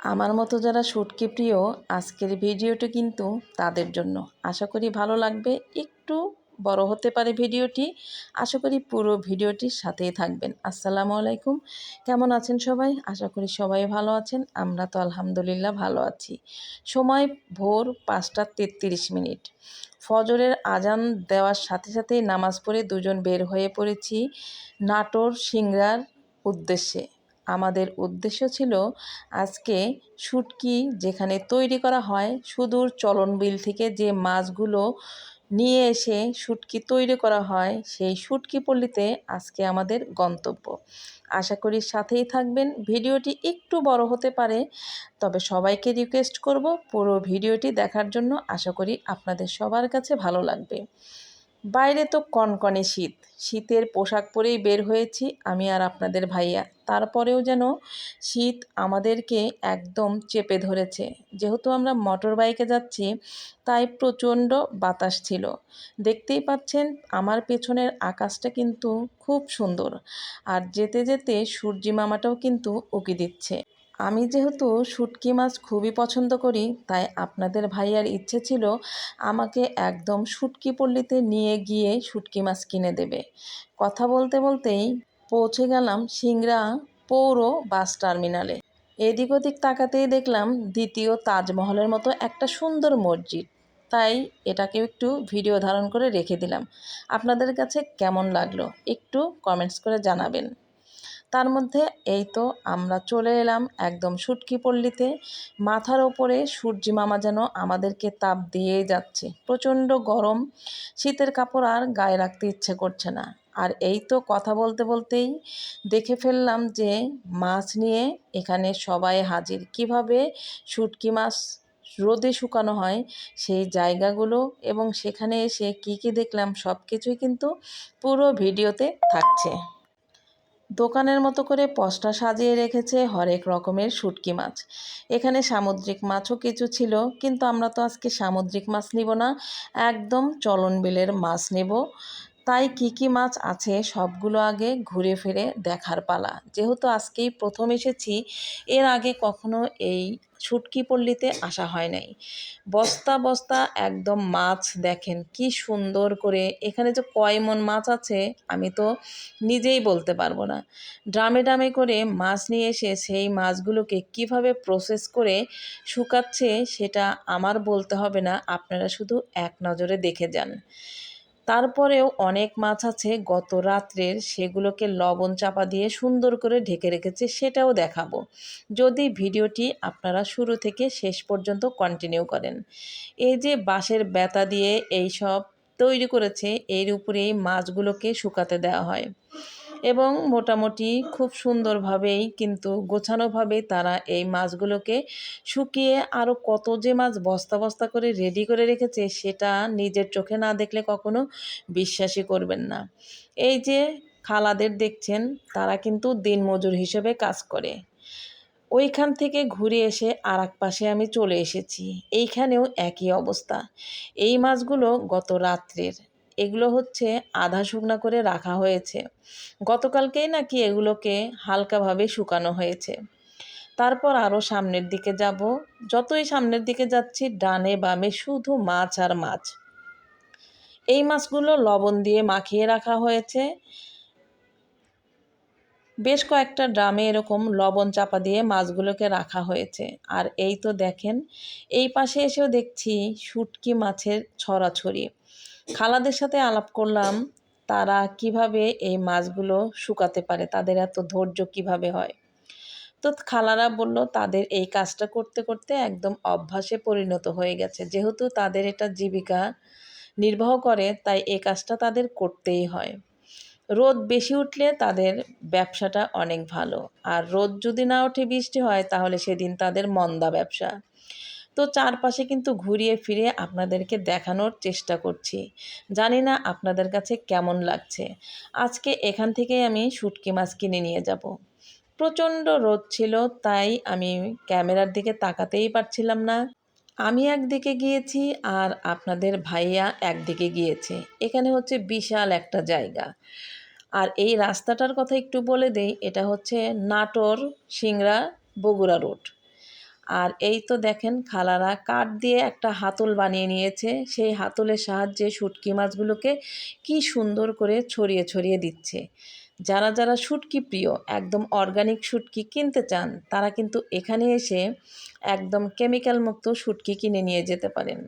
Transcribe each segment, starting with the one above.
আমার মতো যারা শুটকি প্রিয়, আজকের ভিডিওটি কিন্তু তাদের জন্য। আশা করি ভালো লাগবে। একটু বড় হতে পারে ভিডিওটি। আশা করি পুরো ভিডিওটির সাথেই থাকবেন। আসসালামু আলাইকুম। কেমন আছেন সবাই? আশা করি সবাই ভালো আছেন। আমরা তো আলহামদুলিল্লাহ ভালো আছি। সময় ভোর পাঁচটা তেত্রিশ মিনিট। ফজরের আজান দেওয়ার সাথে সাথেই নামাজ পড়ে দুজন বের হয়ে পড়েছি নাটোর সিংড়ার উদ্দেশ্যে। আমাদের উদ্দেশ্য ছিল আজকে শুটকি যেখানে তৈরি করা হয়, সুদূর চলনবিল থেকে যে মাছগুলো নিয়ে এসে শুটকি তৈরি করা হয়, সেই শুটকি পল্লীতে আজকে আমাদের গন্তব্য। আশা করি সাথেই থাকবেন। ভিডিওটি একটু বড় হতে পারে, তবে সবাইকে রিকোয়েস্ট করব পুরো ভিডিওটি দেখার জন্য। আশা করি আপনাদের সবার কাছে ভালো লাগবে। বাইরে তো কনকনে শীত। শীতের পোশাক পরেই বের হয়েছি আমি আর আপনাদের ভাইয়া। তারপরেও যেন শীত আমাদেরকে একদম চেপে ধরেছে। যেহেতু আমরা মোটর বাইকে যাচ্ছি, তাই প্রচণ্ড বাতাস ছিল। দেখতেই পাচ্ছেন, আমার পেছনের আকাশটা কিন্তু খুব সুন্দর। আর যেতে যেতে সূর্যি মামাটাও কিন্তু উকি দিচ্ছে। আমি যেহেতু শুটকি মাছ খুবই পছন্দ করি, তাই আপনাদের ভাইয়ার ইচ্ছে ছিল আমাকে একদম শুটকি পল্লীতে নিয়ে গিয়ে শুটকি মাছ কিনে দেবে। কথা বলতে বলতেই পৌঁছে গেলাম সিংড়া পৌর বাস টার্মিনালে। এদিক ওদিক তাকাতেই দেখলাম দ্বিতীয় তাজমহলের মতো একটা সুন্দর মসজিদ। তাই এটাকে একটু ভিডিও ধারণ করে রেখে দিলাম। আপনাদের কাছে কেমন লাগল একটু কমেন্টস করে জানাবেন। তার মধ্যে এই তো আমরা চলে এলাম একদম সুটকি পল্লীতে। মাথার ওপরে সূর্যি মামা যেন আমাদেরকে তাপ দিয়েই যাচ্ছে। প্রচণ্ড গরম, শীতের কাপড় আর গায়ে রাখতে ইচ্ছে করছে না। আর এই তো কথা বলতে বলতেই দেখে ফেললাম যে মাছ নিয়ে এখানে সবাই হাজির। কীভাবে শুটকি মাছ রোদে শুকানো হয় সেই জায়গাগুলো এবং সেখানে এসে কি কি দেখলাম সব কিছুই কিন্তু পুরো ভিডিওতে থাকছে। দোকানের মতো করে পসটা সাজিয়ে রেখেছে হরেক রকমের শুটকি মাছ। এখানে সামুদ্রিক মাছও কিছু ছিল, কিন্তু আমরা তো আজকে সামুদ্রিক মাছ নিব না, একদম চলন বিলের মাছ নেব। তাই কি কি মাছ আছে সবগুলো আগে ঘুরে ফিরে দেখার পালা। যেহেতু আজকেই প্রথম এসেছি, এর আগে কখনো এই ছুটকি পল্লীতে আসা হয় নাই। বস্তা বস্তা একদম মাছ দেখেন কি সুন্দর করে। এখানে যে কয় মন মাছ আছে, আমি তো নিজেই বলতে পারব না। ড্রামে ড্রামে করে মাছ নিয়ে এসে সেই মাছগুলোকে কীভাবে প্রসেস করে শুকাচ্ছে, সেটা আমার বলতে হবে না। আপনারা শুধু এক নজরে দেখে যান। তারপরেও অনেক মাছ আছে, গত রাত্রের সেগুলোকে লবণ চাপা দিয়ে সুন্দর করে ঢেকে রেখেছে, সেটাও দেখাবো। যদি ভিডিওটি আপনারা শুরু থেকে শেষ পর্যন্ত কন্টিনিউ করেন। এই যে বাঁশের বেতা দিয়ে এই সব তৈরি করেছে, এর উপরেই মাছগুলোকে শুকাতে দেওয়া হয়। এবং মোটামুটি খুব সুন্দরভাবেই কিন্তু গোছানোভাবে তারা এই মাছগুলোকে শুকিয়ে আরও কত যে মাছ বস্তা বস্তা করে রেডি করে রেখেছে সেটা নিজের চোখে না দেখলে কখনো বিশ্বাসই করবেন না। এই যে খালাদের দেখছেন, তারা কিন্তু দিনমজুর হিসেবে কাজ করে। ওইখান থেকে ঘুরে এসে আর পাশে আমি চলে এসেছি। এইখানেও একই অবস্থা। এই মাছগুলো গত রাত্রের। এগুলো হচ্ছে আধা শুকনা করে রাখা হয়েছে। গতকালকেই নাকি এগুলোকে হালকাভাবে শুকানো হয়েছে। তারপর আরও সামনের দিকে যাব। যতই সামনের দিকে যাচ্ছি, ডানে বামে শুধু মাছ আর মাছ। এই মাছগুলো লবণ দিয়ে মাখিয়ে রাখা হয়েছে। বেশ কয়েকটা ড্রামে এরকম লবণ চাপা দিয়ে মাছগুলোকে রাখা হয়েছে। আর এই তো দেখেন, এই পাশে এসেও দেখছি শুটকি মাছের ছড়াছড়ি। খালাদের সাথে আলাপ করলাম, তারা কীভাবে এই মাছগুলো শুকাতে পারে, তাদের এত ধৈর্য কীভাবে হয়? তো খালারা বলল, তাদের এই কাজটা করতে করতে একদম অভ্যাসে পরিণত হয়ে গেছে। যেহেতু তাদের এটা জীবিকা নির্বাহ করে, তাই এই কাজটা তাদের করতেই হয়। রোদ বেশি উঠলে তাদের ব্যবসাটা অনেক ভালো। আর রোদ যদি না ওঠে বৃষ্টি হয়, তাহলে সেদিন তাদের মন্দা ব্যবসা। তো চারপাশে কিন্তু ঘুরিয়ে ফিরে আপনাদেরকে দেখানোর চেষ্টা করছি। জানি না আপনাদের কাছে কেমন লাগছে। আজকে এখান থেকেই আমি শুটকি মাছ কিনে নিয়ে যাব। প্রচণ্ড রোদ ছিল, তাই আমি ক্যামেরার দিকে তাকাতেই পারছিলাম না। আমি একদিকে গিয়েছি আর আপনাদের ভাইয়া একদিকে গিয়েছে। এখানে হচ্ছে বিশাল একটা জায়গা। আর এই রাস্তাটার কথা একটু বলে দেই, এটা হচ্ছে নাটোর সিংড়া বগুড়া রোড। আর এই তো দেখেন খালারা কাঠ দিয়ে একটা হাতল বানিয়ে নিয়েছে। সেই হাতলের সাহায্যে শুটকি মাছগুলোকে কি সুন্দর করে ছড়িয়ে ছড়িয়ে দিচ্ছে। যারা যারা শুটকি প্রিয়, একদম অর্গানিক শুটকি কিনতে চান, তারা কিন্তু এখানে এসে একদম কেমিক্যাল মুক্ত শুটকি কিনে নিয়ে যেতে পারেন।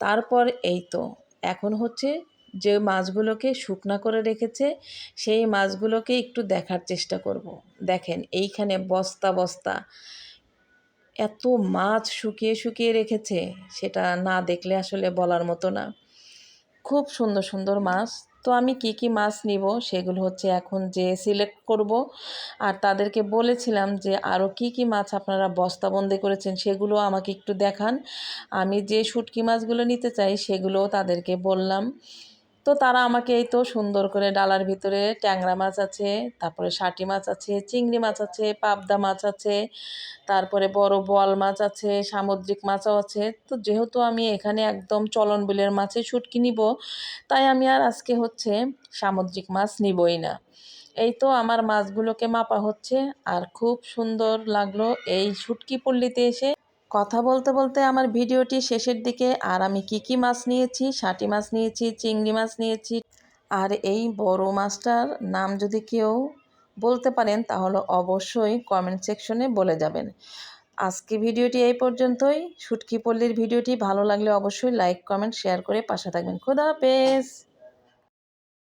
তারপর এই তো, এখন হচ্ছে যে মাছগুলোকে শুকনা করে রেখেছে, সেই মাছগুলোকে একটু দেখার চেষ্টা করব। দেখেন এইখানে বস্তা বস্তা এত মাছ শুকিয়ে শুকিয়ে রেখেছে, সেটা না দেখলে আসলে বলার মতো না। খুব সুন্দর সুন্দর মাছ। তো আমি কি কি মাছ নিব, সেগুলো হচ্ছে এখন যে সিলেক্ট করব। আর তাদেরকে বলেছিলাম যে আরও কি কি মাছ আপনারা বস্তাবন্দি করেছেন, সেগুলো আমাকে একটু দেখান। আমি যে শুটকি মাছগুলো নিতে চাই, সেগুলোও তাদেরকে বললাম। তো তারা আমাকে এই তো সুন্দর করে ডালার ভিতরে ট্যাংরা মাছ আছে, তারপরে শাটি মাছ আছে, চিংড়ি মাছ আছে, পাবদা মাছ আছে, তারপরে বড় বোয়াল মাছ আছে, সামুদ্রিক মাছও আছে। তো যেহেতু আমি এখানে একদম চলন বিলের মাছে শুটকি নিব, তাই আমি আর আজকে হচ্ছে সামুদ্রিক মাছ নিবই না। এই তো আমার মাছগুলোকে মাপা হচ্ছে, আর খুব সুন্দর লাগল এই শুটকি পল্লীতে এসে। কথা বলতে বলতে আমার ভিডিওটি শেষের দিকে, আর আমি কি কি মাছ নিয়েছি? শাটি মাছ নিয়েছি, চিংড়ি মাছ নিয়েছি, আর এই বড় মাছটার নাম যদি কেউ বলতে পারেন, তাহলে অবশ্যই কমেন্ট সেকশনে বলে যাবেন। আজকে ভিডিওটি এই পর্যন্তই। শুটকি পল্লীর ভিডিওটি ভালো লাগলে অবশ্যই লাইক কমেন্ট শেয়ার করে পাশে থাকবেন। খুদা হাফেজ!